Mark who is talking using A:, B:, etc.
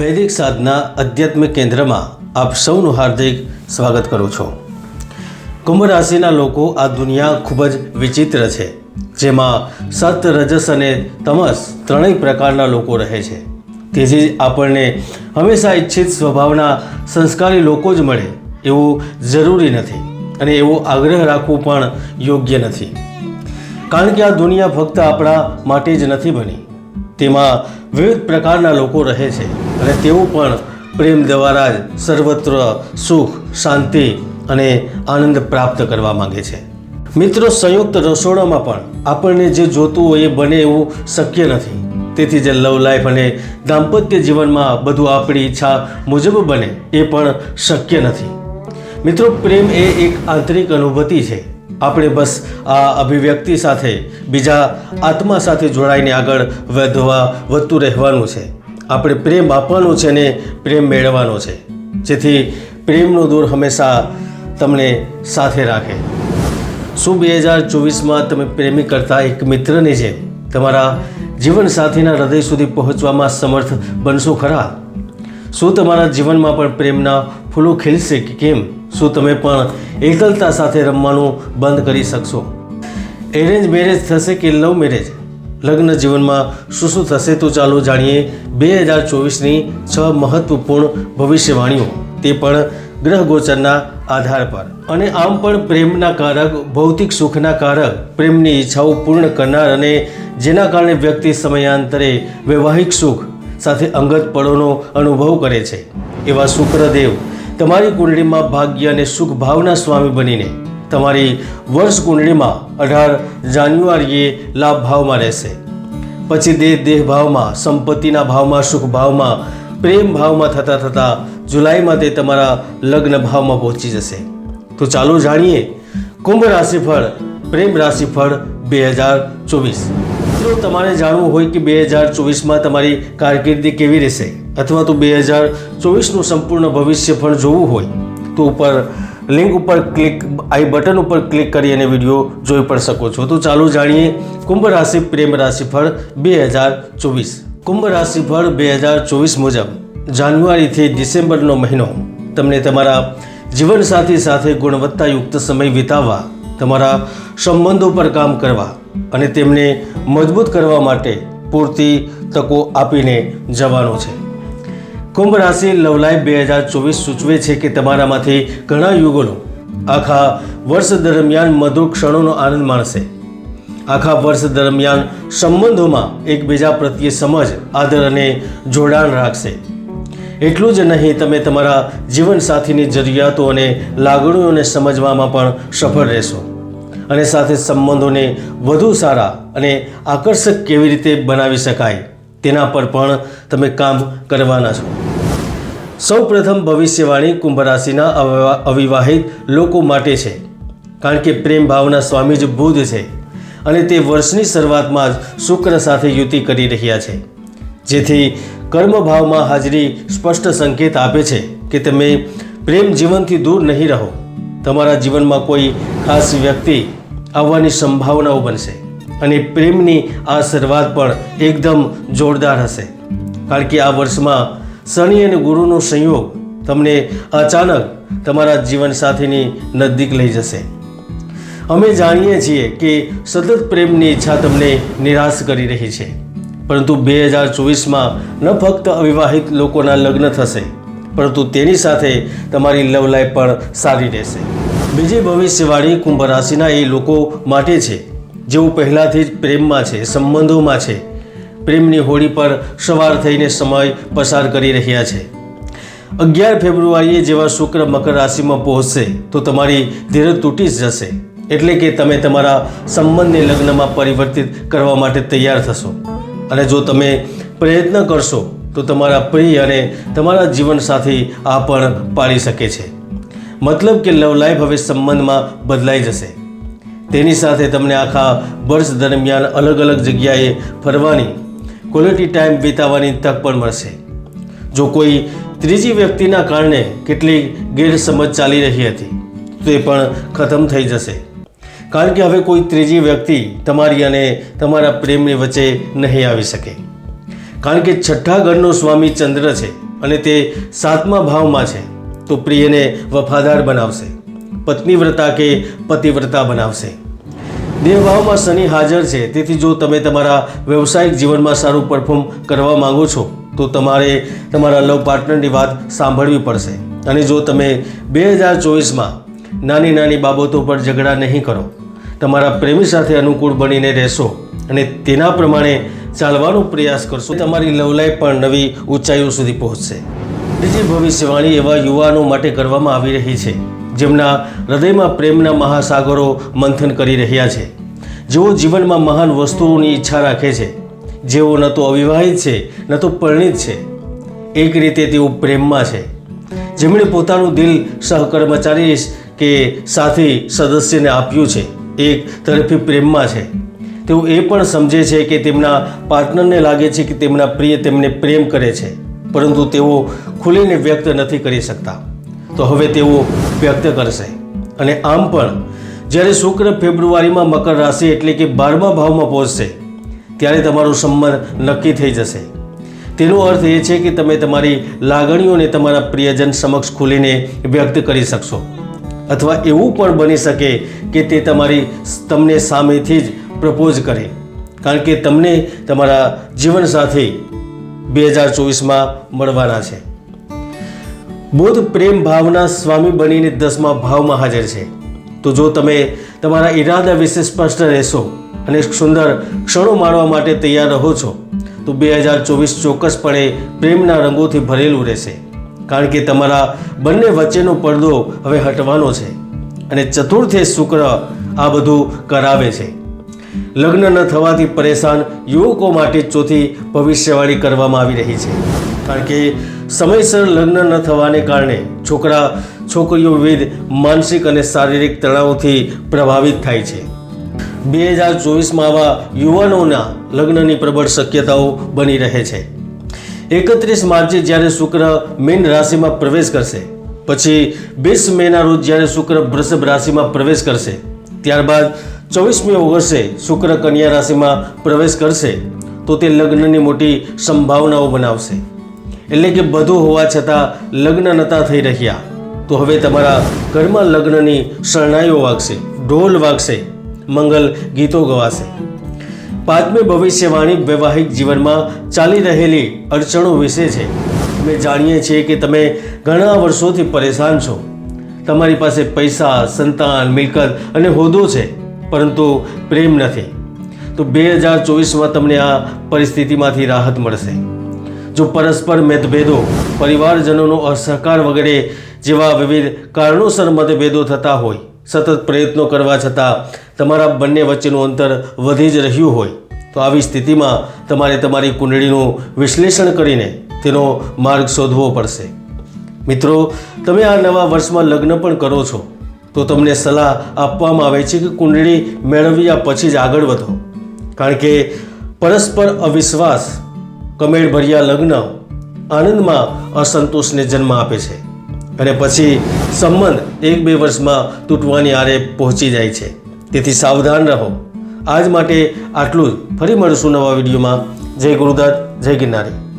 A: વૈદિક સાધના આધ્યાત્મિક કેન્દ્રમાં આપ સૌનું હાર્દિક સ્વાગત કરું છું. કુંભ રાશિના લોકો આ દુનિયા ખૂબ જ વિચિત્ર છે, જેમાં સત, રજસ અને તમસ ત્રણેય પ્રકારના લોકો રહે છે. તેથી જ આપણને હંમેશા ઈચ્છિત સ્વભાવના સંસ્કારી લોકો જ મળે એવું જરૂરી નથી અને એવો આગ્રહ રાખવું પણ યોગ્ય નથી. કારણ કે આ દુનિયા ફક્ત આપણા માટે જ નથી બની, તેમાં વિવિધ પ્રકારના લોકો રહે છે. અને તેઓ પણ પ્રેમ દ્વારા જ સર્વત્ર સુખ, શાંતિ અને આનંદ પ્રાપ્ત કરવા માંગે છે. મિત્રો, સંયુક્ત રસોડામાં પણ આપણને જે જોતું હોય એ બને એવું શક્ય નથી. તેથી જે લવ લાઈફ અને દાંપત્ય જીવનમાં બધું આપણી ઈચ્છા મુજબ બને એ પણ શક્ય નથી. મિત્રો, પ્રેમ એ એક આંતરિક અનુભૂતિ છે. આપણે બસ આ અભિવ્યક્તિ સાથે બીજા આત્મા સાથે જોડાઈને આગળ વધવા, વધતું રહેવાનું છે. આપણે પ્રેમ આપવાનો છે અને પ્રેમ મેળવવાનો છે. જેથી પ્રેમનો દૂર હંમેશા તમને સાથે રાખે. શું બે હજાર ચોવીસમાં તમે પ્રેમી કરતા એક મિત્રની જેમ તમારા જીવનસાથીના હૃદય સુધી પહોંચવામાં સમર્થ બનશો ખરા? શું તમારા જીવનમાં પણ પ્રેમના ફૂલો ખીલશે કે કેમ? શું તમે પણ એકલતા સાથે રમવાનું બંધ કરી શકશો? એરેન્જ મેરેજ થશે કે લવ મેરેજ? લગ્ન જીવનમાં શું શું થશે તો ચાલો જાણીએ બે હજાર ચોવીસની છ મહત્વપૂર્ણ ભવિષ્યવાણીઓ. તે પણ ગ્રહ ગોચરના આધાર પર. અને આમ પણ પ્રેમના કારક, ભૌતિક સુખના કારક, પ્રેમની ઈચ્છાઓ પૂર્ણ કરનાર અને જેના કારણે વ્યક્તિ સમયાંતરે વૈવાહિક સુખ સાથે અંગત પળોનો અનુભવ કરે છે. એવા શુક્રદેવ તમારી કુંડળીમાં ભાગ્ય અને સુખ ભાવના સ્વામી બનીને તમારી વર્ષ કુંડળીમાં અઢાર જાન્યુઆરીએ લાભ ભાવમાં રહેશે. પછી દેહ દેહ ભાવમાં સંપત્તિના ભાવમાં સુખ ભાવમાં પ્રેમ ભાવમાં થતાં થતાં જુલાઈમાં તે તમારા લગ્ન ભાવમાં પહોંચી જશે. તો ચાલો જાણીએ, કુંભ રાશિફળ, પ્રેમ રાશિફળ બે હજાર ચોવીસ. મિત્રો, તમારે જાણવું હોય કે બે હજાર ચોવીસમાં તમારી કારકિર્દી કેવી રહેશે? અથવા તો બે હજાર ચોવીસનું સંપૂર્ણ ભવિષ્ય પણ જોવું હોય, તો ઉપર લિંક ઉપર ક્લિક આઈ બટન ઉપર ક્લિક કરી અને વીડિયો જોઈ પણ શકો છો. તો ચાલો જાણીએ કુંભ રાશિ પ્રેમ રાશિફળ બે હજાર ચોવીસ. કુંભ રાશિફળ બે હજાર ચોવીસ મુજબ જાન્યુઆરીથી ડિસેમ્બરનો મહિનો. તમને તમારા જીવનસાથી સાથે ગુણવત્તાયુક્ત સમય વિતાવવા, તમારા સંબંધો પર કામ કરવા અને તેમને મજબૂત કરવા માટે પૂરતી તકો આપીને જવાનો છે. કુંભ રાશિ લવલાઈ બે હજાર ચોવીસ સૂચવે છે કે તમારામાંથી ઘણા યુગલો આખા વર્ષ દરમિયાન મધુર ક્ષણોનો આનંદ માણશે. આખા વર્ષ દરમિયાન સંબંધોમાં એકબીજા પ્રત્યે સમજ, આદર અને જોડાણ રાખશે. એટલું જ નહીં, તમે તમારા જીવનસાથીની જરૂરિયાતો અને લાગણીઓને સમજવામાં પણ સફળ રહેશો. અને સાથે સંબંધોને વધુ સારા અને આકર્ષક કેવી રીતે બનાવી શકાય, તેના પર પણ તમે કામ કરવાના છો. સૌ પ્રથમ ભવિષ્યવાણી કુંભ રાશિના અવિવાહિત લોકો માટે છે. કારણ કે પ્રેમ ભાવના સ્વામી જ બુધ છે અને તે વર્ષની શરૂઆતમાં જ શુક્ર સાથે યુતિ કરી રહ્યા છે. જેથી કર્મભાવમાં હાજરી સ્પષ્ટ સંકેત આપે છે કે તમે પ્રેમ જીવનથી દૂર નહીં રહો. તમારા જીવનમાં કોઈ ખાસ વ્યક્તિ આવવાની સંભાવનાઓ બનશે અને પ્રેમની આ શરૂઆત પણ એકદમ જોરદાર હશે. કારણ કે આ વર્ષમાં શનિ અને ગુરુનો સંયોગ તમને અચાનક તમારા જીવનસાથીની નજદીક લઈ જશે. અમે જાણીએ છીએ કે સતત પ્રેમની ઈચ્છા તમને નિરાશ કરી રહી છે. પરંતુ બે હજાર ચોવીસમાં ન ફક્ત અવિવાહિત લોકોના લગ્ન થશે, પરંતુ તેની સાથે તમારી લવ લાઈફ પણ સારી રહેશે. બીજી ભવિષ્યવાણી કુંભ રાશિના એ લોકો માટે છે, જેઓ પહેલાંથી જ પ્રેમમાં છે, સંબંધોમાં છે પ્રેમની હોળી પર સવાર થઈને સમય પસાર કરી રહ્યા છે. અગિયાર ફેબ્રુઆરીએ જેવા શુક્ર મકર રાશિમાં પહોંચશે, તો તમારી ધીરજ તૂટી જ જશે. એટલે કે તમે તમારા સંબંધને લગ્નમાં પરિવર્તિત કરવા માટે તૈયાર થશો. અને જો તમે પ્રયત્ન કરશો, તો તમારા પ્રિય અને તમારા જીવનસાથી આ પણ પાડી શકે છે. મતલબ કે લવ લાઈફ હવે સંબંધમાં બદલાઈ જશે. તેની સાથે તમને આખા વર્ષ દરમિયાન અલગ અલગ જગ્યાએ ફરવાની ક્વોલિટી ટાઈમ વિતાવવાની તક પણ મળશે. જો કોઈ ત્રીજી વ્યક્તિના કારણે કેટલી ગેરસમજ ચાલી રહી હતી, તો એ પણ ખતમ થઈ જશે. કારણ કે હવે કોઈ ત્રીજી વ્યક્તિ તમારી અને તમારા પ્રેમની વચ્ચે નહીં આવી શકે. કારણ કે છઠ્ઠા ઘરનો સ્વામી ચંદ્ર છે અને તે સાતમા ભાવમાં છે, તો પ્રિયને વફાદાર બનાવશે, પત્નીવ્રતા કે પતિવ્રતા બનાવશે. દેવભાવમાં શનિ હાજર છે. તેથી જો તમે તમારા વ્યવસાયિક જીવનમાં સારું પરફોર્મ કરવા માંગો છો, તો તમારે તમારા લવ પાર્ટનરની વાત સાંભળવી પડશે. અને જો તમે બે હજાર ચોવીસમાં નાની નાની બાબતો પર ઝઘડા નહીં કરો, તમારા પ્રેમી સાથે અનુકૂળ બનીને રહેશો અને તેના પ્રમાણે ચાલવાનો પ્રયાસ કરશો, તમારી લવ લાઈફ પણ નવી ઊંચાઈઓ સુધી પહોંચશે. બીજી ભવિષ્યવાણી એવા યુવાનો માટે કરવામાં આવી રહી છે. જેમના હૃદયમાં પ્રેમના મહાસાગરો મંથન કરી રહ્યા છે. જેઓ જીવનમાં મહાન વસ્તુઓની ઈચ્છા રાખે છે. જેઓ ન તો અવિવાહિત છે, ન તો પરિણિત છે. એક રીતે તેઓ પ્રેમમાં છે. જેમણે પોતાનું દિલ સહકર્મચારી કે સાથી સદસ્યને આપ્યું છે એક તરફી પ્રેમમાં છે. તેઓ એ પણ સમજે છે કે તેમના પાર્ટનરને લાગે છે કે તેમના પ્રિય તેમને પ્રેમ કરે છે, પરંતુ તેઓ ખુલીને વ્યક્ત નથી કરી શકતા. તો હવે તેઓ વ્યક્ત કરશે. અને આમ પણ, જ્યારે શુક્ર ફેબ્રુઆરીમાં મકર રાશિ એટલે કે બારમા ભાવમાં પહોંચશે, ત્યારે તમારો સંબંધ નક્કી થઈ જશે. તેનો અર્થ એ છે કે તમે તમારી લાગણીઓને તમારા પ્રિયજન સમક્ષ ખુલીને વ્યક્ત કરી શકશો. અથવા એવું પણ બની શકે કે તે તમારી તમને સામેથી જ પ્રપોઝ કરે. કારણ કે તમને તમારા જીવનસાથી બે હજાર ચોવીસમાં મળવાના છે. બુધ પ્રેમ ભાવના સ્વામી બનીને દસમા ભાવમાં હાજર છે. તો જો તમે તમારા ઈરાદા વિશે સ્પષ્ટ રહેશો અને સુંદર ક્ષણો માણવા માટે તૈયાર રહો છો, તો બે હજાર ચોવીસ ચોક્કસપણે પ્રેમના રંગોથી ભરેલું રહેશે. કારણ કે તમારા બંને વચ્ચેનો પડદો હવે હટવાનો છે અને ચતુર્થે શુક્ર આ બધું કરાવે છે. લગ્ન ન થવાથી પરેશાન યુવકો માટે ચોથી ભવિષ્યવાણી કરવામાં આવી રહી છે. કારણ કે સમયસર લગ્ન ન થવાને કારણે છોકરા, છોકરીઓ વિવિધ માનસિક અને શારીરિક તણાવથી પ્રભાવિત થાય છે. બે હજાર ચોવીસમાં આવા યુવાનોના લગ્નની પ્રબળ શક્યતાઓ બની રહે છે. એકત્રીસ માર્ચે જ્યારે શુક્ર મીન રાશિમાં પ્રવેશ કરશે, પછી વીસ મેના રોજ જ્યારે શુક્ર વૃષભ રાશિમાં પ્રવેશ કરશે, ત્યારબાદ ચોવીસમી ઓગસ્ટે શુક્ર કન્યા રાશિમાં પ્રવેશ કરશે, તો તે લગ્નની મોટી સંભાવનાઓ બનાવશે. એટલે કે બધું હોવા છતાં લગ્ન નતા થઈ રહ્યા. તો હવે તમારા ઘરમાં લગ્નની શરણાઈઓ વાગશે, ઢોલ વાગશે, મંગલ ગીતો ગવાશે. પાંચમી ભવિષ્યવાણી વૈવાહિક જીવનમાં ચાલી રહેલી અડચણો વિશે છે. અમે જાણીએ છીએ કે તમે ઘણા વર્ષોથી પરેશાન છો. તમારી પાસે પૈસા, સંતાન, મિલકત અને હોદ્દો છે, પરંતુ પ્રેમ નથી. તો બે હજાર ચોવીસમાં તમને આ પરિસ્થિતિમાંથી રાહત મળશે. જો પરસ્પર મતભેદો, પરિવારજનોનો અસહકાર વગેરે જેવા વિવિધ કારણોસર મતભેદો થતા હોય, સતત પ્રયત્નો કરવા છતાં તમારા બંને વચ્ચેનું અંતર વધી જ રહ્યું હોય, તો આવી સ્થિતિમાં તમારે તમારી કુંડળીનું વિશ્લેષણ કરીને તેનો માર્ગ શોધવો પડશે. મિત્રો, તમે આ નવા વર્ષમાં લગ્ન પણ કરો છો, તો તમને સલાહ આપવામાં આવે છે કે કુંડળી મેળવ્યા પછી જ આગળ વધો. કારણ કે પરસ્પર અવિશ્વાસ કમેળભર્યા લગ્ન આનંદમાં અસંતોષને જન્મ આપે છે અને પછી સંબંધ એક બે વર્ષમાં તૂટવાની આરે પહોંચી જાય છે. તેથી સાવધાન રહો. આજ માટે આટલું જ. ફરી મળીશું નવા વિડીયોમાં. જય ગુરુદત્ત, જય ગિરનારી.